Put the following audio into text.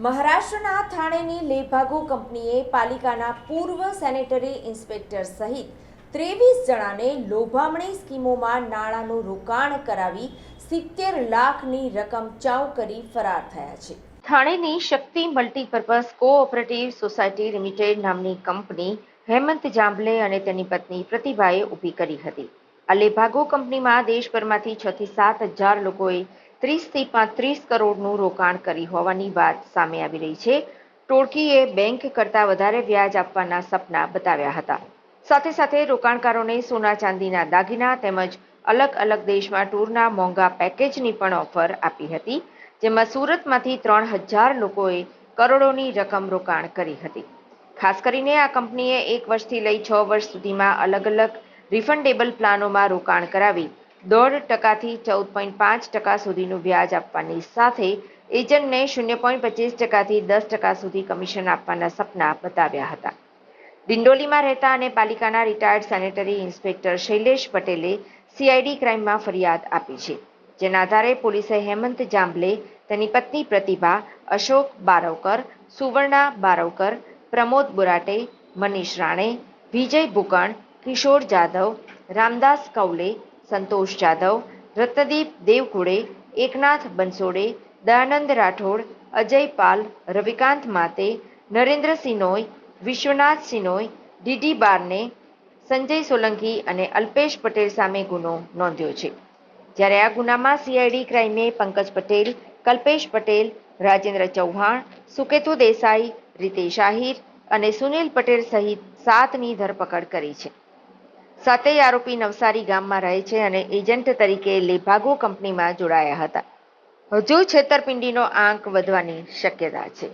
મહારાષ્ટ્રના થાણેની લેભાગો કંપનીએ પાલિકાના પૂર્વ સેનેટરી ઇન્સ્પેક્ટર સહિત ત્રેવીસ જણાને લોભામણી સ્કીમોમાં નાણાંનું રોકાણ કરાવી સિત્તેર લાખની રકમ ચાઉ કરી ફરાર થયા છે. થાણેની Shakti multipurpose cooperative society limited નામની કંપની હેમંત જાંબલે અને તેની પત્ની પ્રતિભાએ ઊભી કરી હતી. આ લેભાગો કંપનીમાં દેશભરમાંથી છ થી સાત હજાર લોકોએ ત્રીસથી પાંત્રીસ કરોડનું રોકાણ કરી હોવાની વાત સામે આવી રહી છે. ટોળકીએ બેંક કરતાં વધારે વ્યાજ આપવાના સપના બતાવ્યા હતા. સાથે સાથે રોકાણકારોને સોના ચાંદીના દાગીના તેમજ અલગ અલગ દેશમાં ટૂરના મોંઘા પેકેજની પણ ઓફર આપી હતી, જેમાં સુરતમાંથી ત્રણ હજાર લોકોએ કરોડોની રકમ રોકાણ કરી હતી. ખાસ કરીને આ કંપનીએ એક વર્ષથી લઈ છ વર્ષ સુધીમાં અલગ અલગ રિફંડેબલ પ્લાનોમાં રોકાણ કરાવી દોઢ ટકાથી ચૌદ પોઈન્ટ પાંચ ટકા સુધીનું વ્યાજ આપવાની સાથે એજન્ટને શૂન્ય પોઈન્ટ પચીસ ટકાથી દસ ટકા સુધી કમિશન આપવાના સપના બતાવ્યા હતા. દિંડોલીમાં રહેતા અને પાલિકાના રિટાયર્ડ સેનેટરી ઇન્સ્પેક્ટર શૈલેષ પટેલે સીઆઈડી ક્રાઇમમાં ફરિયાદ આપી છે. જેના આધારે પોલીસે હેમંત જાંબલે, તેની પત્ની પ્રતિભા, અશોક બારવકર, સુવર્ણા બારવકર, પ્રમોદ બુરાટે, મનીષ રાણે, વિજય ભૂકણ, કિશોર જાદવ રામદાસ કૌલે સંતોષ જાદવ રત્નદીપ દેવકુડે એકનાથ બનસોડે, દયાનંદ રાઠોડ અજય પાલ રવિકાંત માતે નરેન્દ્ર સિનોય વિશ્વનાથ સિનોય ડીડી બારને, સંજય સોલંકી અને અલ્પેશ પટેલ સામે ગુનો નોંધ્યો છે. જ્યારે આ ગુનામાં સીઆઈડી ક્રાઇમે પંકજ પટેલ, કલ્પેશ પટેલ, રાજેન્દ્ર ચૌહાણ, સુકેતુ દેસાઈ, રીતેશ આહિર અને સુનિલ પટેલ સહિત સાતની ધરપકડ કરી છે. સાતેય આરોપી નવસારી ગામમાં રહે છે અને એજન્ટ તરીકે લેભાગો કંપનીમાં જોડાયા હતા. હજુ છેતરપિંડીનો આંક વધવાની શક્યતા છે.